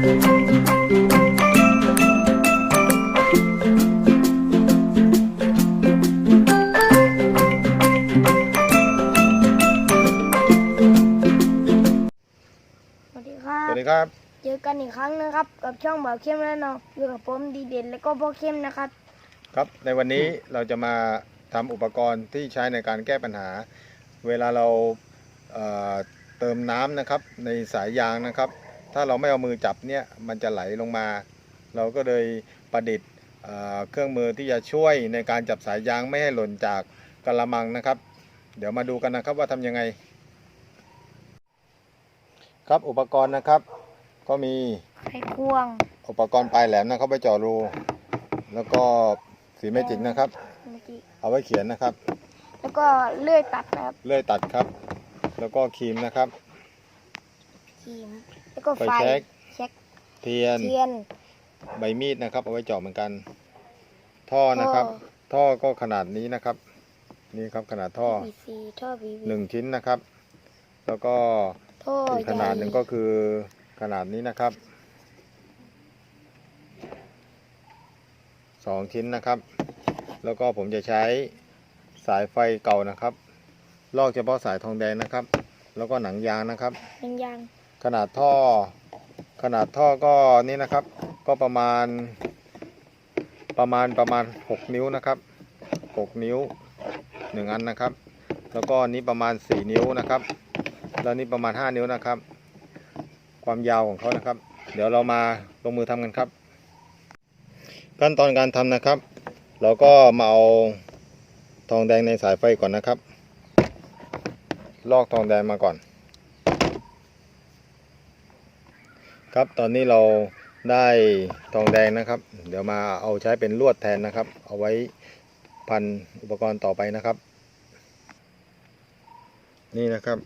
สวัสดีครัสบวัสดีครับ เจอกันอีกครั้งนะครับ กับช่องเบาเข้มและน้องอยู่กับผมดีเด่นและก็พ่อเข้มนะครับ ครับในวันนี้เราจะมาทำอุปกรณ์ที่ใช้ในการแก้ปัญหา เวลาเราเอ่อเติมน้ำนะครับในสายยางนะครับ ถ้าเราไม่เอามือจับเนี่ยมันจะไหลลงมา เราก็เลยประดิษฐ์เอ่อเครื่องมือที่จะช่วยในการจับสายยางไม่ให้หล่นจากกระมังนะครับ เดี๋ยวมาดูกันนะครับว่าทำยังไง ครับอุปกรณ์นะครับ ก็มีไขควง อุปกรณ์ปลายแหลมนะครับไปเจาะรู แล้วก็สีเมจิกนะครับเมื่อกี้เอาไว้เขียนนะครับ แล้วก็เลื่อยตัดนะครับ เลื่อยตัดครับ แล้วก็ครีมนะครับครีม แล้วก็ไฟไฟแช็กเช็คเทียน เทียน ใบมีดนะครับ เอาไว้เจาะเหมือนกัน ท่อนะครับ ท่อก็ขนาดนี้นะครับ นี่ครับขนาดท่อพีซีท่อพีวีหนึ่งชิ้นนะครับ แล้วก็ท่ออีกขนาดหนึ่งก็คือขนาดนี้นะครับสองชิ้นนะครับ แล้วก็ผมจะใช้สายไฟเก่านะครับ ลอกเฉพาะสายทองแดงนะครับ แล้วก็หนังยางนะครับหนึ่งยาง ขนาดท่อ ขนาดท่อก็นี่นะครับ ก็ประมาณ ประมาณประมาณ 6 นิ้วนะครับ 6 นิ้ว 1 อันนะครับ แล้วก็นี้ประมาณ 4 นิ้วนะครับ แล้วนี่ประมาณ 5 นิ้วนะครับ ความยาวของเขานะครับ เดี๋ยวเรามาลงมือทำกันครับ ขั้นตอนการทำนะครับ เราก็มาเอาทองแดงในสายไฟก่อนนะครับ ลอกทองแดงมาก่อน ครับตอนนี้เราได้ทองแดงนะครับ เดี๋ยวมาเอาใช้เป็นลวดแทนนะครับ เอาไว้พันอุปกรณ์ต่อไปนะครับ นี่นะครับ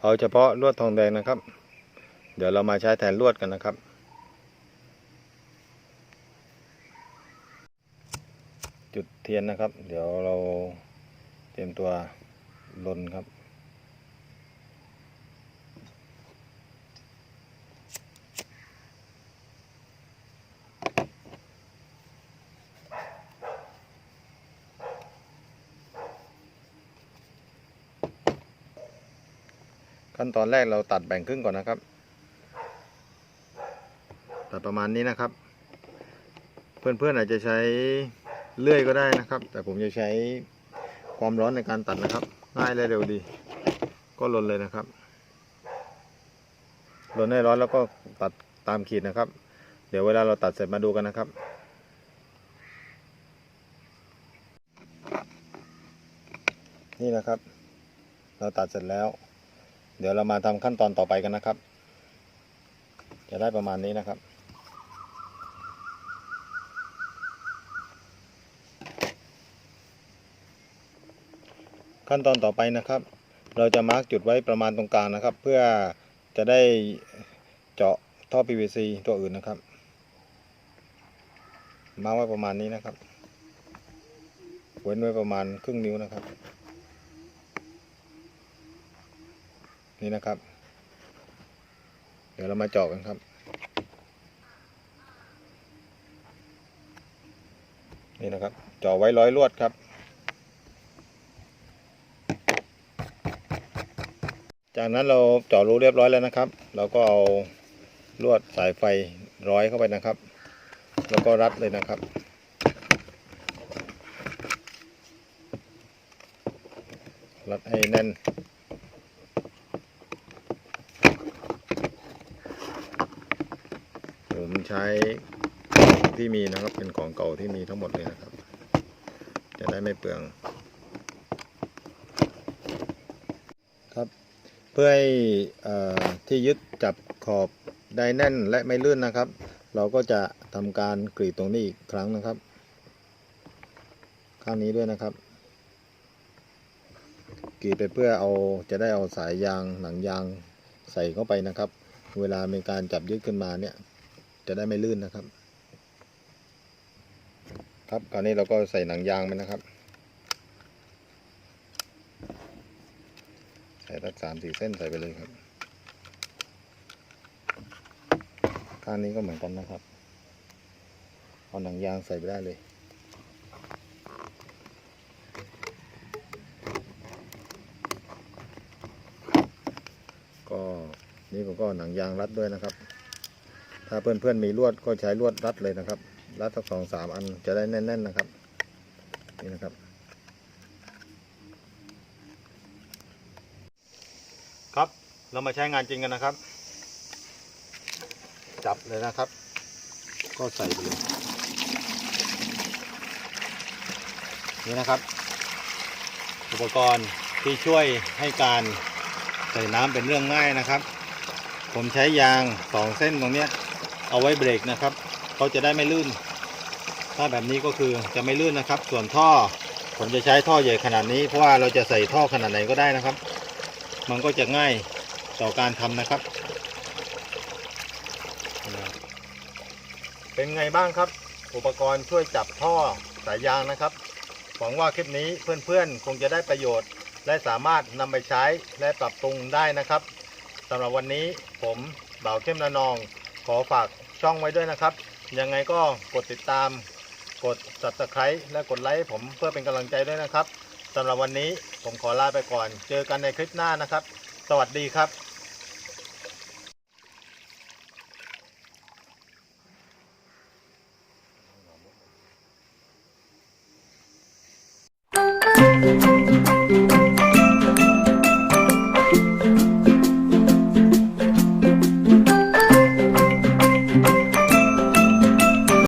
เอาเฉพาะลวดทองแดงนะครับ เดี๋ยวเรามาใช้แทนลวดกันนะครับ จุดเทียนนะครับ เดี๋ยวเราเตรียมตัวลนครับ ขั้นตอนแรกเราตัดแบ่งครึ่งก่อนนะครับ ตัดประมาณนี้นะครับ เพื่อนๆอาจจะใช้เลื่อยก็ได้นะครับ แต่ผมจะใช้ความร้อนในการตัดนะครับ ง่ายและเร็วดี ก็ลนเลยนะครับลนให้ร้อนแล้วก็ตัดตามขีดนะครับ เดี๋ยวเวลาเราตัดเสร็จมาดูกันนะครับนี่นะครับ เราตัดเสร็จแล้ว เดี๋ยวเรามาทำขั้นตอนต่อไปกันนะครับ จะได้ประมาณนี้นะครับ ขั้นตอนต่อไปนะครับ เราจะมาร์กจุดไว้ประมาณตรงกลางนะครับ เพื่อจะได้เจาะท่อ PVC ตัวอื่นนะครับมาร์กไว้ประมาณนี้นะครับ เว้นไว้ประมาณครึ่งนิ้วนะครับ นี่นะครับ เดี๋ยวเรามาเจาะกันครับ นี่นะครับเจาะไว้ร้อยลวดครับ จากนั้นเราเจาะรูเรียบร้อยแล้วนะครับ เราก็เอาลวดสายไฟร้อยเข้าไปนะครับ แล้วก็รัดเลยนะครับรัดให้แน่น ผมใช้ที่มีนะครับเป็นของเก่าที่มีทั้งหมดเลยนะครับ จะได้ไม่เปลือง ครับ เพื่อให้อ่อที่ยึดจับขอบได้แน่นและไม่ลื่นนะครับ เราก็จะทำการกรีดตรงนี้อีกครั้งนะครับ ข้างนี้ด้วยนะครับกรีดไปเพื่อเอาจะได้เอาสายยางหนังยางใส่เข้าไปนะครับ เวลามีการจับยึดขึ้นมาเนี่ย จะได้ไม่ลื่นนะครับ ครับคราวนี้เราก็ใส่หนังยางไปนะครับ ใส่สักสามสี่เส้นใส่ไปเลยครับ ข้างนี้ก็เหมือนกันนะครับ เอาหนังยางใส่ไปได้เลยก็นี่ผมก็หนังยางรัดด้วยนะครับ ถ้าเพื่อนๆมีลวดก็ใช้ลวดรัดเลยนะครับ รัดสักสองสามอันจะได้แน่น ๆ นะครับ นี่นะครับ ครับเรามาใช้งานจริงกันนะครับ จับเลยนะครับ ก็ใส่ไปเลยนี่นะครับ อุปกรณ์ที่ช่วยให้การใส่น้ำเป็นเรื่องง่ายนะครับ ผมใช้ยางสองเส้นตรงนี้ เอาไว้เบรกนะครับเขาจะได้ไม่ลื่น ถ้าแบบนี้ก็คือจะไม่ลื่นนะครับ ส่วนท่อผมจะใช้ท่อใหญ่ขนาดนี้เพราะว่าเราจะใส่ท่อขนาดไหนก็ได้นะครับ มันก็จะง่ายต่อการทำนะครับ เป็นไงบ้างครับ อุปกรณ์ช่วยจับท่อสายยางนะครับ หวังว่าคลิปนี้เพื่อนๆ คงจะได้ประโยชน์ และสามารถนำไปใช้และปรับปรุงได้นะครับสำหรับวันนี้ผมบ่าวเข้มระนอง ขอฝาก ช่องไว้ด้วยนะครับ ยังไงก็กดติดตาม กด subscribe และกดไลค์ผมเพื่อเป็นกำลังใจด้วยนะครับสำหรับวันนี้ผมขอลาไปก่อน เจอกันในคลิปหน้านะครับ สวัสดีครับ